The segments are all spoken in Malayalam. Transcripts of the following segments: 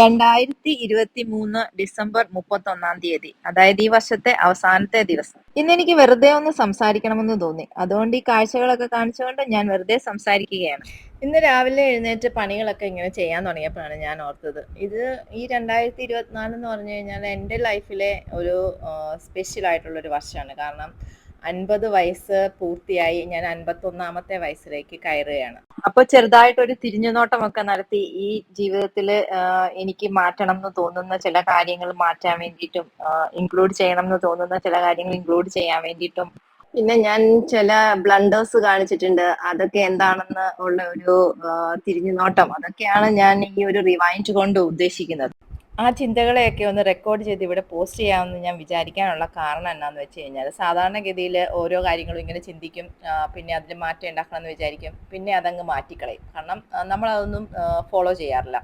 രണ്ടായിരത്തി ഇരുപത്തി മൂന്ന് ഡിസംബർ മുപ്പത്തി ഒന്നാം തീയതി. അതായത് ഈ വർഷത്തെ അവസാനത്തെ ദിവസം. ഇന്ന് എനിക്ക് വെറുതെ ഒന്ന് സംസാരിക്കണമെന്ന് തോന്നി. അതുകൊണ്ട് ഈ കാഴ്ചകളൊക്കെ കാണിച്ചുകൊണ്ട് ഞാൻ വെറുതെ സംസാരിക്കുകയാണ്. ഇന്ന് രാവിലെ എഴുന്നേറ്റ് പണികളൊക്കെ ഇങ്ങനെ ചെയ്യാൻ തുടങ്ങിയപ്പോഴാണ് ഞാൻ ഓർത്തത്. ഇത് ഈ രണ്ടായിരത്തി ഇരുപത്തിനാല് എന്ന് പറഞ്ഞു കഴിഞ്ഞാൽ എന്റെ ലൈഫിലെ ഒരു സ്പെഷ്യൽ ആയിട്ടുള്ള ഒരു വർഷമാണ്. കാരണം അൻപത് വയസ്സ് പൂർത്തിയായി ഞാൻ അൻപത്തൊന്നാമത്തെ വയസ്സിലേക്ക് കയറുകയാണ്. അപ്പോൾ ചെറുതായിട്ടൊരു തിരിഞ്ഞുനോട്ടമൊക്കെ നടത്തി ഈ ജീവിതത്തിൽ എനിക്ക് മാറ്റണം എന്ന് തോന്നുന്ന ചില കാര്യങ്ങൾ മാറ്റാൻ വേണ്ടിയിട്ടും ഇൻക്ലൂഡ് ചെയ്യണം എന്ന് തോന്നുന്ന ചില കാര്യങ്ങൾ ഇൻക്ലൂഡ് ചെയ്യാൻ വേണ്ടിയിട്ടും. പിന്നെ ഞാൻ ചില ബ്ലണ്ടേഴ്സ് കാണിച്ചിട്ടുണ്ട്. അതൊക്കെ എന്താണെന്ന് ഉള്ള ഒരു തിരിഞ്ഞുനോട്ടം. അതൊക്കെയാണ് ഞാൻ ഈ ഒരു റിവൈൻഡ് കൊണ്ട് ഉദ്ദേശിക്കുന്നത്. ആ ചിന്തകളെയൊക്കെ ഒന്ന് റെക്കോർഡ് ചെയ്ത് ഇവിടെ പോസ്റ്റ് ചെയ്യാമെന്ന് ഞാൻ വിചാരിക്കാനുള്ള കാരണം എന്നാന്ന് വെച്ച് കഴിഞ്ഞാൽ സാധാരണഗതിയിൽ ഓരോ കാര്യങ്ങളും ഇങ്ങനെ ചിന്തിക്കും പിന്നെ അതിൽ മാറ്റം ഉണ്ടാക്കണം എന്ന് വിചാരിക്കും പിന്നെ അതങ്ങ് മാറ്റിക്കളയും. കാരണം നമ്മൾ അതൊന്നും ഫോളോ ചെയ്യാറില്ല.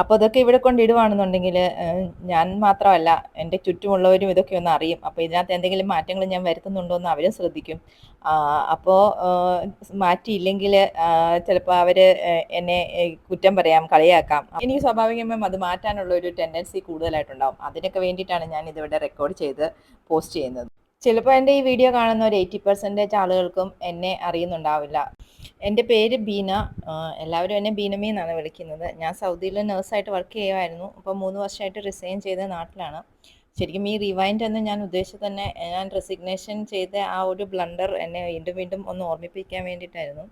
അപ്പോൾ അതൊക്കെ ഇവിടെ കൊണ്ടിടുവാണെന്നുണ്ടെങ്കിൽ ഞാൻ മാത്രമല്ല എന്റെ ചുറ്റുമുള്ളവരും ഇതൊക്കെ ഒന്ന് അറിയും. അപ്പോൾ ഇതിനകത്ത് എന്തെങ്കിലും മാറ്റങ്ങൾ ഞാൻ വരുത്തുന്നുണ്ടോ എന്ന് അവരും ശ്രദ്ധിക്കും. അപ്പോൾ മാറ്റിയില്ലെങ്കിൽ ചിലപ്പോൾ അവർ എന്നെ കുറ്റം പറയാം കളിയാക്കാം. എനിക്ക് സ്വാഭാവികമായും അത് മാറ്റാനുള്ള ഒരു ടെൻഡൻസി കൂടുതലായിട്ടുണ്ടാവും. അതിനൊക്കെ വേണ്ടിയിട്ടാണ് ഞാൻ ഇതിവിടെ റെക്കോർഡ് ചെയ്ത് പോസ്റ്റ് ചെയ്യുന്നത്. ചിലപ്പോൾ എന്റെ ഈ വീഡിയോ കാണുന്ന ഒരു എയ്റ്റി പെർസെന്റേജ് ആളുകൾക്കും എന്നെ അറിയുന്നുണ്ടാവില്ല. എന്റെ പേര് ബീന. എല്ലാവരും എന്നെ ബീനമി എന്നാണ് വിളിക്കുന്നത്. ഞാൻ സൗദിയിൽ നേഴ്സായിട്ട് വർക്ക് ചെയ്യുമായിരുന്നു അപ്പോൾ മൂന്ന് വർഷമായിട്ട് റിസൈൻ ചെയ്ത നാട്ടിലാണ്. ശരിക്കും ഈ റിവൈൻഡ് എന്ന് ഞാൻ ഉദ്ദേശിച്ചത് തന്നെ ഞാൻ റെസിഗ്നേഷൻ ചെയ്ത ആ ഒരു ബ്ലണ്ടർ എന്നെ വീണ്ടും വീണ്ടും ഒന്ന് ഓർമ്മിപ്പിക്കാൻ വേണ്ടിയിട്ടായിരുന്നു.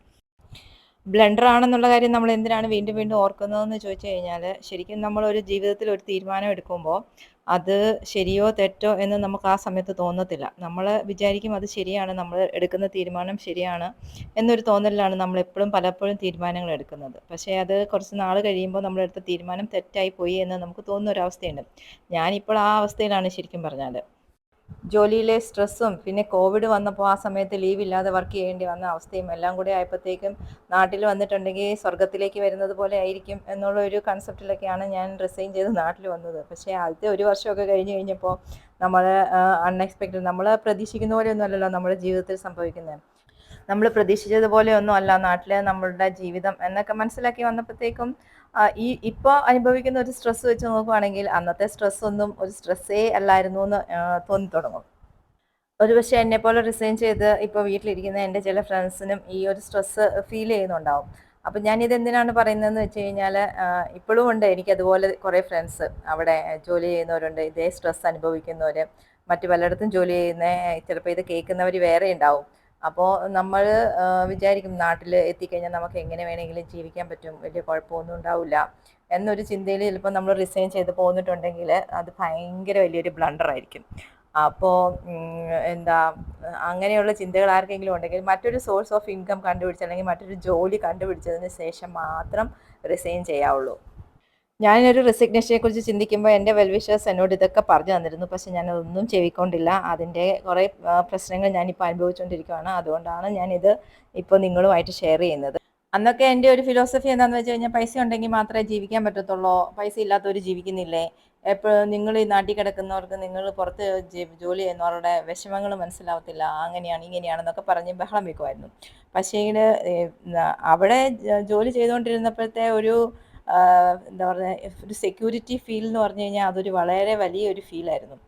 ബ്ലണ്ടർ ആണെന്നുള്ള കാര്യം നമ്മൾ എന്തിനാണ് വീണ്ടും വീണ്ടും ഓർക്കുന്നതെന്ന് ചോദിച്ചു കഴിഞ്ഞാൽ ശരിക്കും നമ്മൾ ഒരു ജീവിതത്തിൽ ഒരു തീരുമാനം എടുക്കുമ്പോൾ അത് ശരിയോ തെറ്റോ എന്ന് നമുക്ക് ആ സമയത്ത് തോന്നത്തില്ല. നമ്മൾ വിചാരിക്കും അത് ശരിയാണ് നമ്മൾ എടുക്കുന്ന തീരുമാനം ശരിയാണ് എന്നൊരു തോന്നലിലാണ് നമ്മൾ എപ്പോഴും പലപ്പോഴും തീരുമാനങ്ങൾ എടുക്കുന്നത്. പക്ഷേ അത് കുറച്ച് നാൾ കഴിയുമ്പോൾ നമ്മളെടുത്ത തീരുമാനം തെറ്റായി പോയി എന്ന് നമുക്ക് തോന്നുന്ന ഒരു അവസ്ഥയുണ്ട്. ഞാനിപ്പോൾ ആ അവസ്ഥയിലാണ് ശരിക്കും പറഞ്ഞാൽ. ജോലിയിലെ സ്ട്രെസ്സും പിന്നെ കോവിഡ് വന്നപ്പോൾ ആ സമയത്ത് ലീവില്ലാതെ വർക്ക് ചെയ്യേണ്ടി വന്ന അവസ്ഥയും എല്ലാം കൂടി ആയപ്പോഴത്തേക്കും നാട്ടിൽ വന്നിട്ടുണ്ടെങ്കിൽ സ്വർഗത്തിലേക്ക് വരുന്നത് പോലെ ആയിരിക്കും എന്നുള്ള ഒരു കൺസെപ്റ്റിലൊക്കെയാണ് ഞാൻ റിസൈൻ ചെയ്ത് നാട്ടിൽ വന്നത്. പക്ഷേ ആദ്യത്തെ ഒരു വർഷമൊക്കെ കഴിഞ്ഞ് കഴിഞ്ഞപ്പോൾ നമ്മൾ അൺഎക്സ്പെക്റ്റഡ് നമ്മൾ പ്രതീക്ഷിക്കുന്ന പോലെയൊന്നുമല്ലല്ലോ നമ്മുടെ ജീവിതത്തിൽ സംഭവിക്കുന്നത്. നമ്മൾ പ്രതീക്ഷിച്ചതുപോലെ ഒന്നും അല്ല നാട്ടിലെ നമ്മളുടെ ജീവിതം എന്നൊക്കെ മനസ്സിലാക്കി വന്നപ്പോഴത്തേക്കും ഈ ഇപ്പോൾ അനുഭവിക്കുന്ന ഒരു സ്ട്രെസ് വെച്ച് നോക്കുവാണെങ്കിൽ അന്നത്തെ സ്ട്രെസ് ഒന്നും ഒരു സ്ട്രെസ്സേ അല്ലായിരുന്നു എന്ന് തോന്നി തുടങ്ങും. ഒരു പക്ഷേ എന്നെ പോലെ റിസൈൻ ചെയ്ത് ഇപ്പോൾ വീട്ടിലിരിക്കുന്ന എന്റെ ചില ഫ്രണ്ട്സിനും ഈ ഒരു സ്ട്രെസ് ഫീൽ ചെയ്യുന്നുണ്ടാവും. അപ്പം ഞാനിത് എന്തിനാണ് പറയുന്നതെന്ന് വെച്ച് കഴിഞ്ഞാൽ ഇപ്പോഴും ഉണ്ട്. എനിക്കതുപോലെ കുറേ ഫ്രണ്ട്സ് അവിടെ ജോലി ചെയ്യുന്നവരുണ്ട്. ഇതേ സ്ട്രെസ് അനുഭവിക്കുന്നവർ മറ്റു പലയിടത്തും ജോലി ചെയ്യുന്ന ചിലപ്പോൾ ഇത് കേൾക്കുന്നവർ വേറെ ഉണ്ടാവും. അപ്പോൾ നമ്മൾ വിചാരിക്കും നാട്ടിൽ എത്തിക്കഴിഞ്ഞാൽ നമുക്ക് എങ്ങനെ വേണമെങ്കിലും ജീവിക്കാൻ പറ്റും വലിയ കുഴപ്പമൊന്നും ഉണ്ടാവില്ല എന്നൊരു ചിന്തയിൽ ചിലപ്പോൾ നമ്മൾ റിസൈൻ ചെയ്ത് പോന്നിട്ടുണ്ടെങ്കിൽ അത് ഭയങ്കര വലിയൊരു ബ്ലണ്ടർ ആയിരിക്കും. അപ്പോൾ എന്താ അങ്ങനെയുള്ള ചിന്തകൾ ആർക്കെങ്കിലും ഉണ്ടെങ്കിൽ മറ്റൊരു സോഴ്സ് ഓഫ് ഇൻകം കണ്ടുപിടിച്ച് അല്ലെങ്കിൽ മറ്റൊരു ജോലി കണ്ടുപിടിച്ചതിന് ശേഷം മാത്രം റിസൈൻ ചെയ്യാവുള്ളൂ. ഞാനൊരു റെസിഗ്നേഷനെ കുറിച്ച് ചിന്തിക്കുമ്പോൾ എന്റെ വെൽവിഷേഴ്സ് എന്നോട് ഇതൊക്കെ പറഞ്ഞു തന്നിരുന്നു. പക്ഷെ ഞാനതൊന്നും ചെവിക്കൊണ്ടില്ല അതിന്റെ കുറേ പ്രശ്നങ്ങൾ ഞാനിപ്പോൾ അനുഭവിച്ചുകൊണ്ടിരിക്കുകയാണ് അതുകൊണ്ടാണ് ഞാനിത് ഇപ്പോൾ നിങ്ങളുമായിട്ട് ഷെയർ ചെയ്യുന്നത്. അന്നൊക്കെ എന്റെ ഒരു ഫിലോസഫി എന്താണെന്ന് വെച്ച് കഴിഞ്ഞാൽ പൈസ ഉണ്ടെങ്കിൽ മാത്രമേ ജീവിക്കാൻ പറ്റത്തുള്ളൂ. പൈസ ഇല്ലാത്തവർ ജീവിക്കുന്നില്ലേ? എപ്പോഴും നിങ്ങൾ ഈ നാട്ടിൽ കിടക്കുന്നവർക്ക് നിങ്ങൾ പുറത്ത് ജോലി ചെയ്യുന്നവരുടെ വിഷമങ്ങൾ മനസ്സിലാവത്തില്ല. അങ്ങനെയാണ് ഇങ്ങനെയാണെന്നൊക്കെ പറഞ്ഞ് ബഹളം വെക്കുമായിരുന്നു പക്ഷേ അവിടെ ജോലി ചെയ്തുകൊണ്ടിരുന്നപ്പോഴത്തെ ഒരു എന്താ പറയുക ഒരു സെക്യൂരിറ്റി ഫീൽ എന്ന് പറഞ്ഞു കഴിഞ്ഞാൽ അതൊരു വളരെ വലിയൊരു ഫീലായിരുന്നു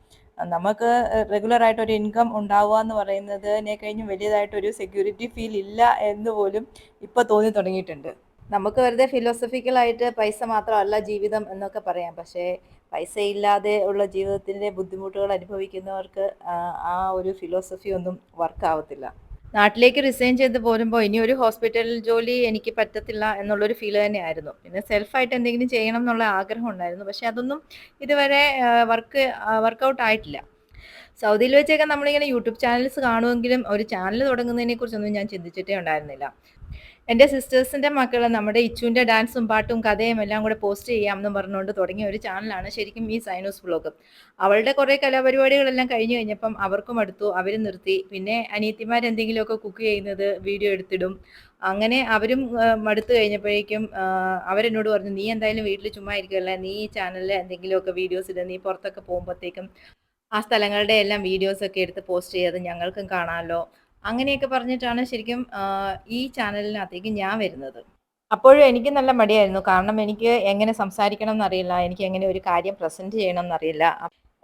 നമുക്ക് റെഗുലറായിട്ട് ഒരു ഇൻകം ഉണ്ടാവുക എന്ന് പറയുന്നതിനെ കഴിഞ്ഞും വലിയതായിട്ടൊരു സെക്യൂരിറ്റി ഫീൽ ഇല്ല എന്ന് പോലും ഇപ്പോൾ തോന്നി തുടങ്ങിയിട്ടുണ്ട്. നമുക്ക് വെറുതെ ഫിലോസഫിക്കലായിട്ട് പൈസ മാത്രമല്ല ജീവിതം എന്നൊക്കെ പറയാം. പക്ഷേ പൈസ ഇല്ലാതെ ഉള്ള ജീവിതത്തിന്റെ ബുദ്ധിമുട്ടുകൾ അനുഭവിക്കുന്നവർക്ക് ആ ഒരു ഫിലോസഫി ഒന്നും വർക്ക് ആവത്തില്ല. നാട്ടിലേക്ക് റിസൈൻ ചെയ്ത് പോരുമ്പോൾ ഇനി ഒരു ഹോസ്പിറ്റൽ ജോലി എനിക്ക് പറ്റത്തില്ല എന്നുള്ളൊരു ഫീൽ തന്നെയായിരുന്നു. പിന്നെ സെൽഫായിട്ട് എന്തെങ്കിലും ചെയ്യണം എന്നുള്ള ആഗ്രഹം ഉണ്ടായിരുന്നു. പക്ഷെ അതൊന്നും ഇതുവരെ വർക്ക് വർക്കൗട്ട് ആയിട്ടില്ല. സൗദിയിൽ വെച്ചൊക്കെ നമ്മളിങ്ങനെ യൂട്യൂബ് ചാനൽസ് കാണുമെങ്കിലും ഒരു ചാനൽ തുടങ്ങുന്നതിനെ കുറിച്ചൊന്നും ഞാൻ ചിന്തിച്ചിട്ടേ ഉണ്ടായിരുന്നില്ല. എന്റെ സിസ്റ്റേഴ്സിന്റെ മക്കൾ നമ്മുടെ ഇച്ചുവിന്റെ ഡാൻസും പാട്ടും കഥയും എല്ലാം കൂടെ പോസ്റ്റ് ചെയ്യാമെന്ന് പറഞ്ഞുകൊണ്ട് തുടങ്ങിയ ഒരു ചാനലാണ് ശരിക്കും ഈ സൈനോസ് ബ്ലോഗ് അവളുടെ കുറേ കലാപരിപാടികളെല്ലാം കഴിഞ്ഞു കഴിഞ്ഞപ്പം അവർക്കും അടുത്തു അവർ നിർത്തി. പിന്നെ അനിയത്തിമാർ എന്തെങ്കിലുമൊക്കെ കുക്ക് ചെയ്യുന്നത് വീഡിയോ എടുത്തിടും. അങ്ങനെ അവരും മടുത്തു കഴിഞ്ഞപ്പോഴേക്കും അവരെന്നോട് പറഞ്ഞു നീ എന്തായാലും വീട്ടിൽ ചുമ്മാ ഇരിക്കുകയല്ല നീ ഈ ചാനലിൽ എന്തെങ്കിലുമൊക്കെ വീഡിയോസ് ഇടുക നീ പുറത്തൊക്കെ പോകുമ്പോഴത്തേക്കും ആ സ്ഥലങ്ങളുടെ എല്ലാം വീഡിയോസൊക്കെ എടുത്ത് പോസ്റ്റ് ചെയ്ത് ഞങ്ങൾക്കും കാണാമല്ലോ അങ്ങനെയൊക്കെ പറഞ്ഞിട്ടാണ് ശരിക്കും ഈ ചാനലിനകത്തേക്ക് ഞാൻ വരുന്നത്. അപ്പോഴും എനിക്ക് നല്ല മടിയായിരുന്നു. കാരണം എനിക്ക് എങ്ങനെ സംസാരിക്കണം എന്നറിയില്ല. എനിക്ക് എങ്ങനെ ഒരു കാര്യം പ്രസന്റ് ചെയ്യണം എന്നറിയില്ല.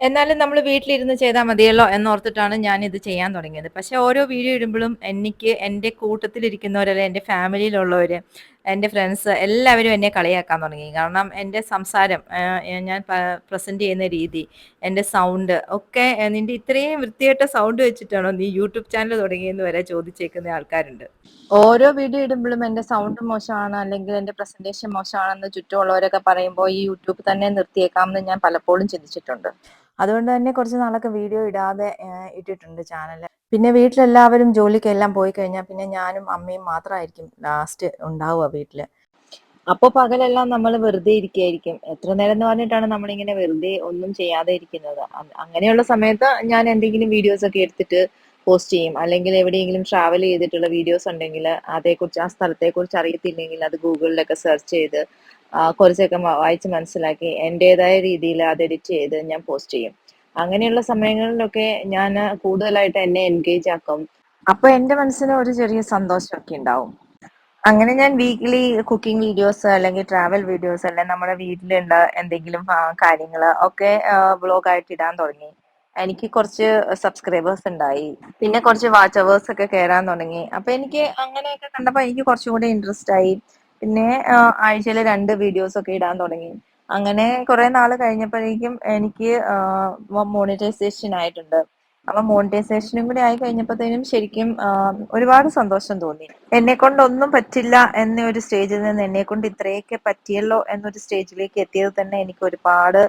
എന്നാലും നമ്മൾ വീട്ടിലിരുന്ന് ചെയ്താൽ മതിയല്ലോ എന്നോർത്തിട്ടാണ് ഞാൻ ഇത് ചെയ്യാൻ തുടങ്ങിയത്. പക്ഷേ ഓരോ വീഡിയോ ഇടുമ്പോഴും എനിക്ക് എന്റെ കൂട്ടത്തിലിരിക്കുന്നവരല്ല എന്റെ ഫാമിലിയിലുള്ളവർ എന്റെ ഫ്രണ്ട്സ് എല്ലാവരും എന്നെ കളിയാക്കാൻ തുടങ്ങി. കാരണം എന്റെ സംസാരം ഞാൻ പ്രസന്റ് ചെയ്യുന്ന രീതി എന്റെ സൗണ്ട് ഒക്കെ നിന്റെ ഇത്രയും വൃത്തിയായിട്ട സൗണ്ട് വെച്ചിട്ടാണോ നീ യൂട്യൂബ് ചാനൽ തുടങ്ങിയെന്ന് വരെ ചോദിച്ചേക്കുന്ന ആൾക്കാരുണ്ട്. ഓരോ വീഡിയോ ഇടുമ്പോഴും എന്റെ സൗണ്ട് മോശമാണ് അല്ലെങ്കിൽ എന്റെ പ്രസന്റേഷൻ മോശമാണെന്ന് ചുറ്റുമുള്ളവരൊക്കെ പറയുമ്പോൾ ഈ യൂട്യൂബ് തന്നെ നിർത്തിയേക്കാമെന്ന് ഞാൻ പലപ്പോഴും ചിന്തിച്ചിട്ടുണ്ട്. അതുകൊണ്ട് തന്നെ കുറച്ച് നാളൊക്കെ വീഡിയോ ഇടാതെ ഇട്ടിട്ടുണ്ട് ചാനൽ പിന്നെ വീട്ടിലെല്ലാവരും ജോലിക്കെല്ലാം പോയി കഴിഞ്ഞാൽ പിന്നെ ഞാനും അമ്മയും മാത്രമായിരിക്കും ലാസ്റ്റ് ഉണ്ടാവുക വീട്ടിൽ. അപ്പോൾ പകലെല്ലാം നമ്മൾ വെറുതെ ഇരിക്കുകയായിരിക്കും എത്ര നേരം എന്ന് പറഞ്ഞിട്ടാണ് നമ്മളിങ്ങനെ വെറുതെ ഒന്നും ചെയ്യാതെ ഇരിക്കുന്നത്. അങ്ങനെയുള്ള സമയത്ത് ഞാൻ എന്തെങ്കിലും വീഡിയോസ് ഒക്കെ എടുത്തിട്ട് പോസ്റ്റ് ചെയ്യും. അല്ലെങ്കിൽ എവിടെയെങ്കിലും ട്രാവൽ ചെയ്തിട്ടുള്ള വീഡിയോസ് ഉണ്ടെങ്കിൽ അതേക്കുറിച്ച് ആ സ്ഥലത്തെക്കുറിച്ച് അറിയത്തില്ലെങ്കിൽ അത് ഗൂഗിളിലൊക്കെ സെർച്ച് ചെയ്ത് കുറച്ചൊക്കെ വായിച്ച് മനസ്സിലാക്കി എന്റെതായ രീതിയിൽ അത് എഡിറ്റ് ചെയ്ത് ഞാൻ പോസ്റ്റ് ചെയ്യും. അങ്ങനെയുള്ള സമയങ്ങളിലൊക്കെ ഞാൻ കൂടുതലായിട്ട് എന്നെ എൻഗേജ് ആക്കും. അപ്പൊ എന്റെ മനസ്സിന് ഒരു ചെറിയ സന്തോഷമൊക്കെ ഉണ്ടാവും. അങ്ങനെ ഞാൻ വീക്ക്ലി കുക്കിംഗ് വീഡിയോസ് അല്ലെങ്കിൽ ട്രാവൽ വീഡിയോസ് അല്ലെങ്കിൽ നമ്മുടെ വീട്ടിലുള്ള എന്തെങ്കിലും കാര്യങ്ങൾ ഒക്കെ ബ്ലോഗായിട്ട് ഇടാൻ തുടങ്ങി. എനിക്ക് കുറച്ച് സബ്സ്ക്രൈബേഴ്സ് ഉണ്ടായി. പിന്നെ കുറച്ച് വാച്ച് അവേഴ്സ് ഒക്കെ കയറാൻ തുടങ്ങി. അപ്പൊ എനിക്ക് അങ്ങനെയൊക്കെ കണ്ടപ്പോൾ എനിക്ക് കുറച്ചുകൂടി ഇൻട്രസ്റ്റ് ആയി. പിന്നെ ആഴ്ചയിൽ രണ്ട് വീഡിയോസ് ഒക്കെ ഇടാൻ തുടങ്ങി. അങ്ങനെ കുറെ നാൾ കഴിഞ്ഞപ്പോഴേക്കും എനിക്ക് മോണിറ്റൈസേഷൻ ആയിട്ടുണ്ട്. അപ്പൊ മോണിറ്റൈസേഷനും കൂടി ആയി കഴിഞ്ഞപ്പോഴത്തേനും ശരിക്കും ഒരുപാട് സന്തോഷം തോന്നി. എന്നെ കൊണ്ട് ഒന്നും പറ്റില്ല എന്ന ഒരു സ്റ്റേജിൽ നിന്ന് എന്നെ കൊണ്ട് ഇത്രയൊക്കെ പറ്റിയല്ലോ എന്നൊരു സ്റ്റേജിലേക്ക് എത്തിയത് തന്നെ എനിക്ക് ഒരുപാട്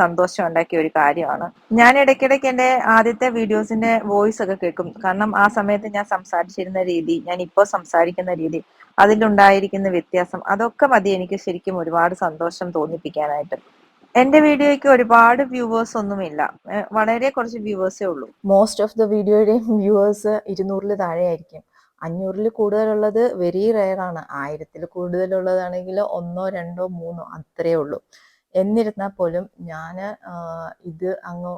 സന്തോഷം ഉണ്ടാക്കിയ ഒരു കാര്യമാണ്. ഞാൻ ഇടയ്ക്കിടയ്ക്ക് എന്റെ ആദ്യത്തെ വീഡിയോസിന്റെ വോയിസ് ഒക്കെ കേൾക്കും. കാരണം ആ സമയത്ത് ഞാൻ സംസാരിച്ചിരുന്ന രീതി ഞാൻ ഇപ്പോൾ സംസാരിക്കുന്ന രീതി അതിലുണ്ടായിരിക്കുന്ന വ്യത്യാസം അതൊക്കെ മതി എനിക്ക് ശരിക്കും ഒരുപാട് സന്തോഷം തോന്നിപ്പിക്കാനായിട്ട്. എന്റെ വീഡിയോയ്ക്ക് ഒരുപാട് വ്യൂവേഴ്സ് ഒന്നുമില്ല. വളരെ കുറച്ച് വ്യൂവേഴ്സേ ഉള്ളൂ. മോസ്റ്റ് ഓഫ് ദ വീഡിയോയുടെയും വ്യൂവേഴ്സ് ഇരുന്നൂറിൽ താഴെയായിരിക്കും. അഞ്ഞൂറിൽ കൂടുതലുള്ളത് വെരി റെയർ ആണ്. ആയിരത്തിൽ കൂടുതലുള്ളതാണെങ്കിൽ ഒന്നോ രണ്ടോ മൂന്നോ അത്രയേ ഉള്ളൂ. എന്നിരുന്നാൽ പോലും ഞാൻ ഇത് അങ്ങ്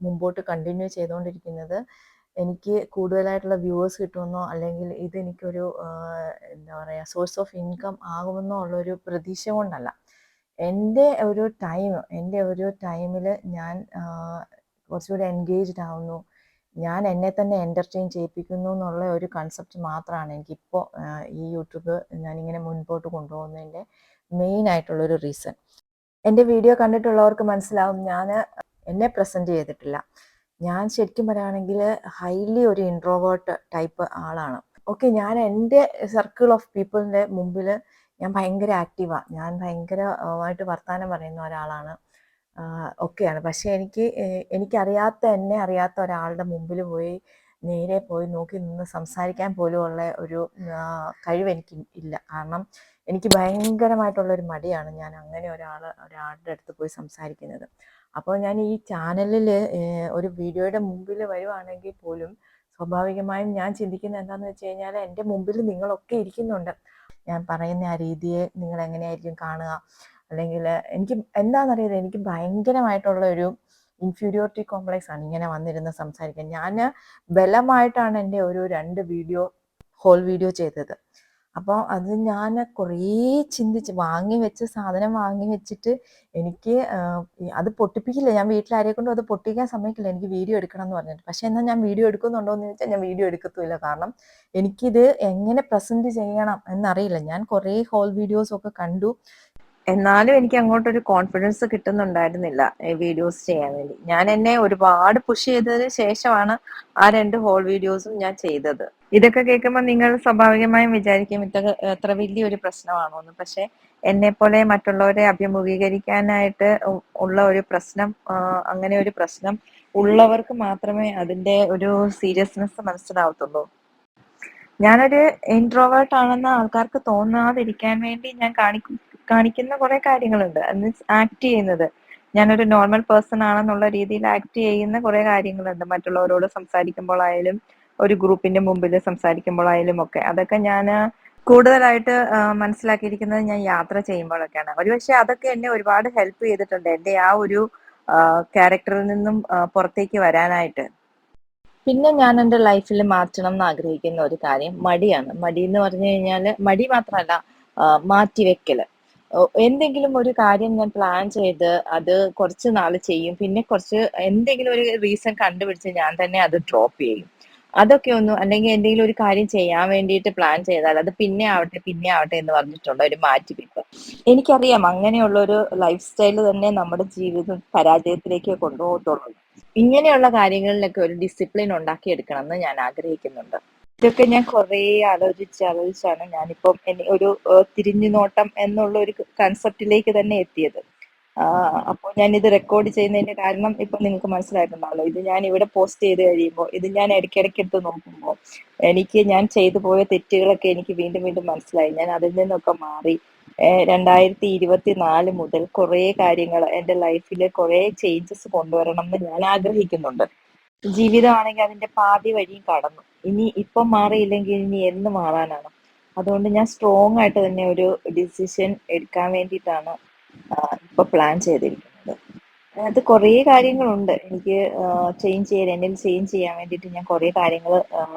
മുമ്പോട്ട് കണ്ടിന്യൂ ചെയ്തുകൊണ്ടിരിക്കുന്നത് എനിക്ക് കൂടുതലായിട്ടുള്ള വ്യൂവേഴ്സ് കിട്ടുമെന്നോ അല്ലെങ്കിൽ ഇത് എനിക്കൊരു എന്താ പറയുക സോഴ്സ് ഓഫ് ഇൻകം ആകുമെന്നോ ഉള്ളൊരു പ്രതീക്ഷ കൊണ്ടല്ല. എന്റെ ഒരു ടൈം എന്റെ ഒരു ടൈമിൽ ഞാൻ കുറച്ചുകൂടി എൻഗേജ്ഡ് ആവുന്നു. ഞാൻ എന്നെ തന്നെ എന്റർടൈൻ ചെയ്യിപ്പിക്കുന്നു എന്നുള്ള ഒരു കൺസെപ്റ്റ് മാത്രമാണ് എനിക്കിപ്പോൾ ഈ യൂട്യൂബ് ഞാനിങ്ങനെ മുൻപോട്ട് കൊണ്ടുപോകുന്നതിന്റെ മെയിൻ ആയിട്ടുള്ളൊരു റീസൺ എന്റെ വീഡിയോ കണ്ടിട്ടുള്ളവർക്ക് മനസ്സിലാവും ഞാൻ എന്നെ പ്രസന്റ് ചെയ്തിട്ടില്ല. ഞാൻ ശരിക്കും പറയുകയാണെങ്കിൽ ഹൈലി ഒരു ഇൻട്രോവേർട്ട് ടൈപ്പ് ആളാണ്. ഓക്കെ ഞാൻ എന്റെ സർക്കിൾ ഓഫ് പീപ്പിളിന്റെ മുമ്പിൽ ഞാൻ ഭയങ്കര ആക്റ്റീവാണ് ഞാൻ ഭയങ്കരമായിട്ട് വർത്തമാനം പറയുന്ന ഒരാളാണ്. ഒക്കെയാണ് പക്ഷേ എനിക്ക് എനിക്കറിയാത്ത എന്നെ അറിയാത്ത ഒരാളുടെ മുമ്പിൽ പോയി നേരെ പോയി നോക്കി നിന്ന് സംസാരിക്കാൻ പോലുമുള്ള ഒരു കഴിവ് എനിക്ക് ഇല്ല. കാരണം എനിക്ക് ഭയങ്കരമായിട്ടുള്ള ഒരു മടിയാണ് ഞാൻ അങ്ങനെ ഒരാൾ ഒരാളുടെ അടുത്ത് പോയി സംസാരിക്കുന്നത്. അപ്പോൾ ഞാൻ ഈ ചാനലിൽ ഒരു വീഡിയോയുടെ മുമ്പിൽ വരുവാണെങ്കിൽ പോലും സ്വാഭാവികമായും ഞാൻ ചിന്തിക്കുന്നത് എന്താണെന്ന് വെച്ച് കഴിഞ്ഞാൽ എന്റെ മുമ്പിൽ നിങ്ങളൊക്കെ ഇരിക്കുന്നുണ്ട്. ഞാൻ പറയുന്ന ആ രീതിയെ നിങ്ങൾ എങ്ങനെയായിരിക്കും കാണുക? അല്ലെങ്കിൽ എനിക്ക് എന്താണെന്നറിയത് എനിക്ക് ഭയങ്കരമായിട്ടുള്ള ഒരു ഇൻഫീരിയോറിറ്റി കോംപ്ലക്സ് ആണ് ഇങ്ങനെ വന്നിരുന്ന് സംസാരിക്കാൻ. ഞാൻ ബലമായിട്ടാണ് എന്റെ ഒരു രണ്ട് വീഡിയോ ഹോൾ വീഡിയോ ചെയ്തത്. അപ്പോൾ അത് ഞാൻ കുറേ ചിന്തിച്ച് വാങ്ങി വെച്ച സാധനം വാങ്ങി വെച്ചിട്ട് എനിക്ക് അത് പൊട്ടിപ്പിക്കില്ല. ഞാൻ വീട്ടിൽ ആരെ കൊണ്ടും അത് പൊട്ടിക്കാൻ സമയക്കില്ല എനിക്ക് വീഡിയോ എടുക്കണം എന്ന് പറഞ്ഞിട്ട്. പക്ഷെ എന്നാൽ ഞാൻ വീഡിയോ എടുക്കുന്നുണ്ടോ എന്ന് ചോദിച്ചാൽ ഞാൻ വീഡിയോ എടുക്കത്തുമില്ല. കാരണം എനിക്കിത് എങ്ങനെ പ്രസന്റ് ചെയ്യണം എന്നറിയില്ല. ഞാൻ കുറേ ഹോൾ വീഡിയോസ് ഒക്കെ കണ്ടു. എന്നാലും എനിക്ക് അങ്ങോട്ടൊരു കോൺഫിഡൻസ് കിട്ടുന്നുണ്ടായിരുന്നില്ല വീഡിയോസ് ചെയ്യാൻ വേണ്ടി. ഞാൻ എന്നെ ഒരുപാട് പുഷ് ചെയ്തതിന് ശേഷമാണ് ആ രണ്ട് ഹോൾ വീഡിയോസും ഞാൻ ചെയ്തത്. ഇതൊക്കെ കേൾക്കുമ്പോൾ നിങ്ങൾ സ്വാഭാവികമായും വിചാരിക്കും ഇതൊക്കെ എത്ര വലിയൊരു പ്രശ്നമാണോ എന്ന് പക്ഷെ എന്നെ പോലെ മറ്റുള്ളവരെ അഭിമുഖീകരിക്കാനായിട്ട് ഉള്ള ഒരു പ്രശ്നം അങ്ങനെ ഒരു പ്രശ്നം ഉള്ളവർക്ക് മാത്രമേ അതിന്റെ ഒരു സീരിയസ്നെസ് മനസ്സിലാവത്തുള്ളൂ. ഞാനൊരു ഇൻട്രോവേർട്ട് ആണെന്ന് ആൾക്കാർക്ക് തോന്നാതിരിക്കാൻ വേണ്ടി ഞാൻ കാണിക്കും കാണിക്കുന്ന കുറെ കാര്യങ്ങളുണ്ട്. മീൻസ് ആക്ട് ചെയ്യുന്നത്. ഞാനൊരു നോർമൽ പേഴ്സൺ ആണെന്നുള്ള രീതിയിൽ ആക്ട് ചെയ്യുന്ന കുറെ കാര്യങ്ങളുണ്ട്. മറ്റുള്ളവരോട് സംസാരിക്കുമ്പോൾ ആയാലും ഒരു ഗ്രൂപ്പിന്റെ മുമ്പിൽ സംസാരിക്കുമ്പോഴായാലും ഒക്കെ. അതൊക്കെ ഞാൻ കൂടുതലായിട്ട് മനസ്സിലാക്കിയിരിക്കുന്നത് ഞാൻ യാത്ര ചെയ്യുമ്പോഴൊക്കെയാണ്. ഒരുപക്ഷെ അതൊക്കെ എന്നെ ഒരുപാട് ഹെൽപ്പ് ചെയ്തിട്ടുണ്ട്. എന്റെ ആ ഒരു ക്യാരക്ടറിൽ നിന്നും പുറത്തേക്ക് വരാനായിട്ട്. പിന്നെ ഞാൻ എന്റെ ലൈഫിൽ മാറ്റണം എന്ന് ആഗ്രഹിക്കുന്ന ഒരു കാര്യം മടിയാണ്. മടി എന്ന് പറഞ്ഞു കഴിഞ്ഞാൽ മടി മാത്രമല്ല മാറ്റിവെക്കൽ എന്തെങ്കിലും ഒരു കാര്യം ഞാൻ പ്ലാൻ ചെയ്ത് അത് കുറച്ച് നാൾ ചെയ്യും. പിന്നെ കുറച്ച് എന്തെങ്കിലും ഒരു റീസൺ കണ്ടുപിടിച്ച് ഞാൻ തന്നെ അത് ഡ്രോപ്പ് ചെയ്യും. അതൊക്കെ ഒന്ന് അല്ലെങ്കിൽ എന്തെങ്കിലും ഒരു കാര്യം ചെയ്യാൻ വേണ്ടിയിട്ട് പ്ലാൻ ചെയ്താൽ അത് പിന്നെ ആവട്ടെ പിന്നെ ആവട്ടെ എന്ന് പറഞ്ഞിട്ടുള്ള ഒരു മാറ്റിപ്പിപ്പ് എനിക്കറിയാം അങ്ങനെയുള്ള ഒരു ലൈഫ് സ്റ്റൈൽ തന്നെ നമ്മുടെ ജീവിതം പരാജയത്തിലേക്ക് കൊണ്ടുപോകത്തുള്ളൂ. ഇങ്ങനെയുള്ള കാര്യങ്ങളിലൊക്കെ ഒരു ഡിസിപ്ലിൻ ഉണ്ടാക്കിയെടുക്കണം എന്ന് ഞാൻ ആഗ്രഹിക്കുന്നുണ്ട്. ഇതൊക്കെ ഞാൻ കുറേ ആലോചിച്ച് ആലോചിച്ചാണ് ഞാനിപ്പം ഒരു തിരിഞ്ഞു നോട്ടം എന്നുള്ള ഒരു കൺസെപ്റ്റിലേക്ക് തന്നെ എത്തിയത്. അപ്പോൾ ഞാൻ ഇത് റെക്കോർഡ് ചെയ്യുന്നതിന്റെ കാരണം ഇപ്പൊ നിങ്ങൾക്ക് മനസ്സിലായിട്ടുണ്ടാവല്ലോ ഇത് ഞാൻ ഇവിടെ പോസ്റ്റ് ചെയ്ത് കഴിയുമ്പോൾ ഇത് ഞാൻ ഇടയ്ക്കിടയ്ക്ക് എടുത്ത് നോക്കുമ്പോൾ എനിക്ക് ഞാൻ ചെയ്തു പോയ തെറ്റുകളൊക്കെ എനിക്ക് വീണ്ടും വീണ്ടും മനസ്സിലായി. ഞാൻ അതിൽ നിന്നൊക്കെ മാറി. രണ്ടായിരത്തി ഇരുപത്തി നാല് മുതൽ കുറേ കാര്യങ്ങൾ എന്റെ ലൈഫിൽ കുറേ ചേഞ്ചസ് കൊണ്ടുവരണം എന്ന് ഞാൻ ആഗ്രഹിക്കുന്നുണ്ട്. ജീവിതമാണെങ്കിൽ അതിന്റെ പാതി വഴിയും കടന്നു. ഇനി ഇപ്പം മാറിയില്ലെങ്കിൽ ഇനി എന്ന് മാറാനാണ്. അതുകൊണ്ട് ഞാൻ സ്ട്രോങ് ആയിട്ട് തന്നെ ഒരു ഡിസിഷൻ എടുക്കാൻ വേണ്ടിയിട്ടാണ് ഇപ്പൊ പ്ലാൻ ചെയ്തിരിക്കുന്നത്. അത് കുറേ കാര്യങ്ങളുണ്ട്. എനിക്ക് ചേഞ്ച് ചെയ്യാൻ എന്നിൽ ചേഞ്ച് ചെയ്യാൻ വേണ്ടിയിട്ട് ഞാൻ കുറേ കാര്യങ്ങൾ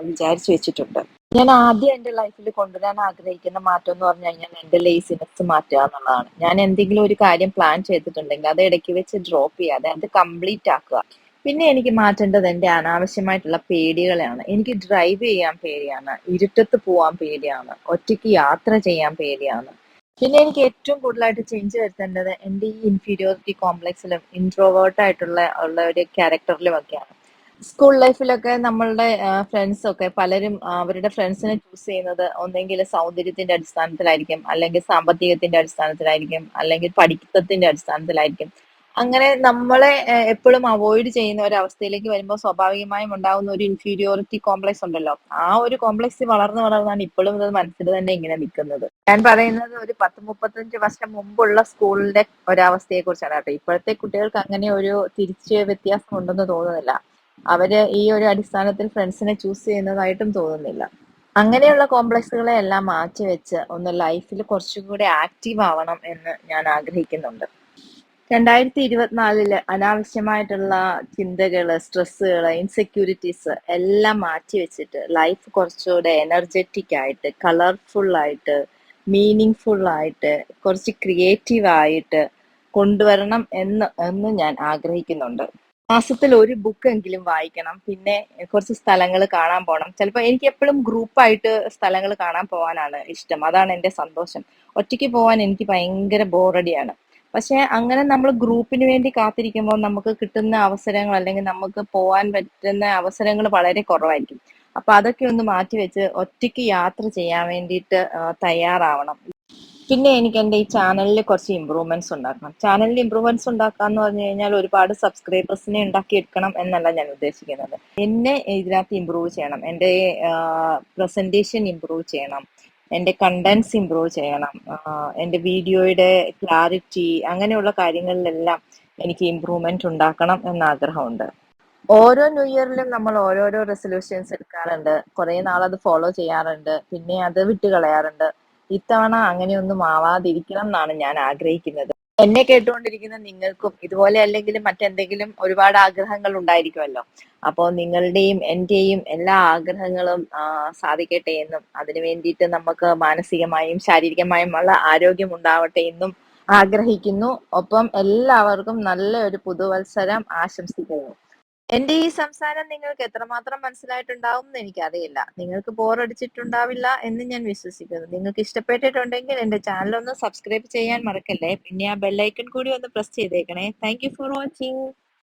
വിചാരിച്ചു വെച്ചിട്ടുണ്ട്. ഞാൻ ആദ്യം എന്റെ ലൈഫിൽ കൊണ്ടുവരാൻ ആഗ്രഹിക്കുന്ന മാറ്റം എന്ന് പറഞ്ഞു കഴിഞ്ഞാൽ എന്റെ ലേസിനെസ് മാറ്റുക എന്നുള്ളതാണ്. ഞാൻ എന്തെങ്കിലും ഒരു കാര്യം പ്ലാൻ ചെയ്തിട്ടുണ്ടെങ്കിൽ അത് ഇടയ്ക്ക് വെച്ച് ഡ്രോപ്പ് ചെയ്യാതെ അത് കംപ്ലീറ്റ് ആക്കുക. പിന്നെ എനിക്ക് മാറ്റേണ്ടത് എന്റെ അനാവശ്യമായിട്ടുള്ള പേടികളെയാണ്. എനിക്ക് ഡ്രൈവ് ചെയ്യാൻ പേടിയാണ് ഇരുട്ടത്ത് പോവാൻ പേടിയാണ് ഒറ്റയ്ക്ക് യാത്ര ചെയ്യാൻ പേടിയാണ്. പിന്നെ എനിക്ക് ഏറ്റവും കൂടുതലായിട്ട് ചേഞ്ച് വരുത്തേണ്ടത് എന്റെ ഈ ഇൻഫീരിയോറിറ്റി കോംപ്ലക്സിലും ഇൻട്രോവേർട്ട് ആയിട്ടുള്ള ഉള്ള ഒരു ക്യാരക്ടറിലും ഒക്കെയാണ്. സ്കൂൾ ലൈഫിലൊക്കെ നമ്മളുടെ ഫ്രണ്ട്സ് ഒക്കെ പലരും അവരുടെ ഫ്രണ്ട്സിനെ ചൂസ് ചെയ്യുന്നത് ഒന്നെങ്കിൽ സൗന്ദര്യത്തിന്റെ അടിസ്ഥാനത്തിലായിരിക്കും അല്ലെങ്കിൽ സാമ്പത്തികത്തിന്റെ അടിസ്ഥാനത്തിലായിരിക്കും അല്ലെങ്കിൽ പഠിത്തത്തിന്റെ അടിസ്ഥാനത്തിലായിരിക്കും. അങ്ങനെ നമ്മളെ എപ്പോഴും അവോയ്ഡ് ചെയ്യുന്ന ഒരു അവസ്ഥയിലേക്ക് വരുമ്പോൾ സ്വാഭാവികമായും ഉണ്ടാകുന്ന ഒരു ഇൻഫീരിയോറിറ്റി കോംപ്ലക്സ് ഉണ്ടല്ലോ. ആ ഒരു കോംപ്ലക്സ് വളർന്നു വളർന്നാണ് ഇപ്പോഴും ഇത് മനസ്സിൽ തന്നെ ഇങ്ങനെ നിൽക്കുന്നത്. ഞാൻ പറയുന്നത് ഒരു പത്ത് മുപ്പത്തഞ്ച് വർഷം മുമ്പുള്ള സ്കൂളിന്റെ ഒരവസ്ഥയെ കുറിച്ചാണ് കേട്ടോ. ഇപ്പോഴത്തെ കുട്ടികൾക്ക് അങ്ങനെ ഒരു തിരിച്ച് വ്യത്യാസം ഉണ്ടെന്ന് തോന്നുന്നില്ല. അവർ ഈ ഒരു അടിസ്ഥാനത്തിൽ ഫ്രണ്ട്സിനെ ചൂസ് ചെയ്യുന്നതായിട്ടും തോന്നുന്നില്ല. അങ്ങനെയുള്ള കോംപ്ലക്സുകളെ എല്ലാം മാറ്റി വെച്ച് ഒന്ന് ലൈഫിൽ കുറച്ചുകൂടി ആക്റ്റീവ് ആവണം എന്ന് ഞാൻ ആഗ്രഹിക്കുന്നുണ്ട്. രണ്ടായിരത്തി ഇരുപത്തിനാലിൽ അനാവശ്യമായിട്ടുള്ള ചിന്തകൾ സ്ട്രെസ്സുകൾ ഇൻസെക്യൂരിറ്റീസ് എല്ലാം മാറ്റി വെച്ചിട്ട് ലൈഫ് കുറച്ചുകൂടെ എനർജറ്റിക് ആയിട്ട് കളർഫുൾ ആയിട്ട് മീനിങ് ആയിട്ട് കുറച്ച് ക്രിയേറ്റീവ് ആയിട്ട് കൊണ്ടുവരണം എന്ന് എന്ന് ഞാൻ ആഗ്രഹിക്കുന്നുണ്ട്. മാസത്തിൽ ഒരു ബുക്ക് എങ്കിലും വായിക്കണം. പിന്നെ കുറച്ച് സ്ഥലങ്ങൾ കാണാൻ പോകണം ചിലപ്പോൾ എനിക്ക് എപ്പോഴും ഗ്രൂപ്പായിട്ട് സ്ഥലങ്ങൾ കാണാൻ പോകാനാണ് ഇഷ്ടം. അതാണ് എന്റെ സന്തോഷം. ഒറ്റയ്ക്ക് പോകാൻ എനിക്ക് ഭയങ്കര ബോറടിയാണ് പക്ഷെ അങ്ങനെ നമ്മൾ ഗ്രൂപ്പിന് വേണ്ടി കാത്തിരിക്കുമ്പോൾ നമുക്ക് കിട്ടുന്ന അവസരങ്ങൾ അല്ലെങ്കിൽ നമുക്ക് പോകാൻ പറ്റുന്ന അവസരങ്ങൾ വളരെ കുറവായിരിക്കും. അപ്പൊ അതൊക്കെ ഒന്ന് മാറ്റി വെച്ച് ഒറ്റയ്ക്ക് യാത്ര ചെയ്യാൻ വേണ്ടിയിട്ട് തയ്യാറാവണം. പിന്നെ എനിക്ക് എന്റെ ഈ ചാനലിൽ കുറച്ച് ഇമ്പ്രൂവ്മെന്റ്സ് ഉണ്ടാക്കണം. ചാനലിൽ ഇമ്പ്രൂവ്മെന്റ്സ് ഉണ്ടാക്കുക എന്ന് പറഞ്ഞു കഴിഞ്ഞാൽ ഒരുപാട് സബ്സ്ക്രൈബേഴ്സിനെ ഉണ്ടാക്കിയെടുക്കണം എന്നല്ല ഞാൻ ഉദ്ദേശിക്കുന്നത്. എന്നെ ഇതിനകത്ത് ഇമ്പ്രൂവ് ചെയ്യണം. എന്റെ പ്രസന്റേഷൻ ഇമ്പ്രൂവ് ചെയ്യണം. എന്റെ കണ്ടൻസ് ഇമ്പ്രൂവ് ചെയ്യണം. എന്റെ വീഡിയോയുടെ ക്ലാരിറ്റി അങ്ങനെയുള്ള കാര്യങ്ങളിലെല്ലാം എനിക്ക് ഇമ്പ്രൂവ്മെന്റ് ഉണ്ടാക്കണം എന്ന ആഗ്രഹമുണ്ട് ഓരോ ന്യൂ ഇയറിലും നമ്മൾ ഓരോരോ റെസൊല്യൂഷൻസ് എടുക്കാറുണ്ട്. കുറെ നാൾ അത് ഫോളോ ചെയ്യാറുണ്ട്. പിന്നെ അത് വിട്ടുകളയാറുണ്ട്. ഇത്തവണ അങ്ങനെയൊന്നും ആവാതിരിക്കണം എന്നാണ് ഞാൻ ആഗ്രഹിക്കുന്നത്. എന്നെ കേട്ടുകൊണ്ടിരിക്കുന്ന നിങ്ങൾക്കും ഇതുപോലെ അല്ലെങ്കിൽ മറ്റെന്തെങ്കിലും ഒരുപാട് ആഗ്രഹങ്ങൾ ഉണ്ടായിരിക്കുമല്ലോ. അപ്പോൾ നിങ്ങളുടെയും എന്റെയും എല്ലാ ആഗ്രഹങ്ങളും സാധിക്കട്ടെ എന്നും അതിനു വേണ്ടിയിട്ട് നമുക്ക് മാനസികമായും ശാരീരികമായും ഉള്ള ആരോഗ്യം ഉണ്ടാവട്ടെ എന്നും ആഗ്രഹിക്കുന്നു. ഒപ്പം എല്ലാവർക്കും നല്ല ഒരു പുതുവത്സരം ആശംസിക്കുന്നു. എന്റെ ഈ സംസാരം നിങ്ങൾക്ക് എത്രമാത്രം മനസ്സിലായിട്ടുണ്ടാവും എന്ന് എനിക്കറിയില്ല. നിങ്ങൾക്ക് ബോറടിച്ചിട്ടുണ്ടാവില്ല എന്ന് ഞാൻ വിശ്വസിക്കുന്നു. നിങ്ങൾക്ക് ഇഷ്ടപ്പെട്ടിട്ടുണ്ടെങ്കിൽ എന്റെ ചാനൽ ഒന്ന് സബ്സ്ക്രൈബ് ചെയ്യാൻ മറക്കല്ലേ? പിന്നെ ആ ബെല്ലൈക്കൺ കൂടി ഒന്ന് പ്രസ് ചെയ്തേക്കണേ. Thank for watching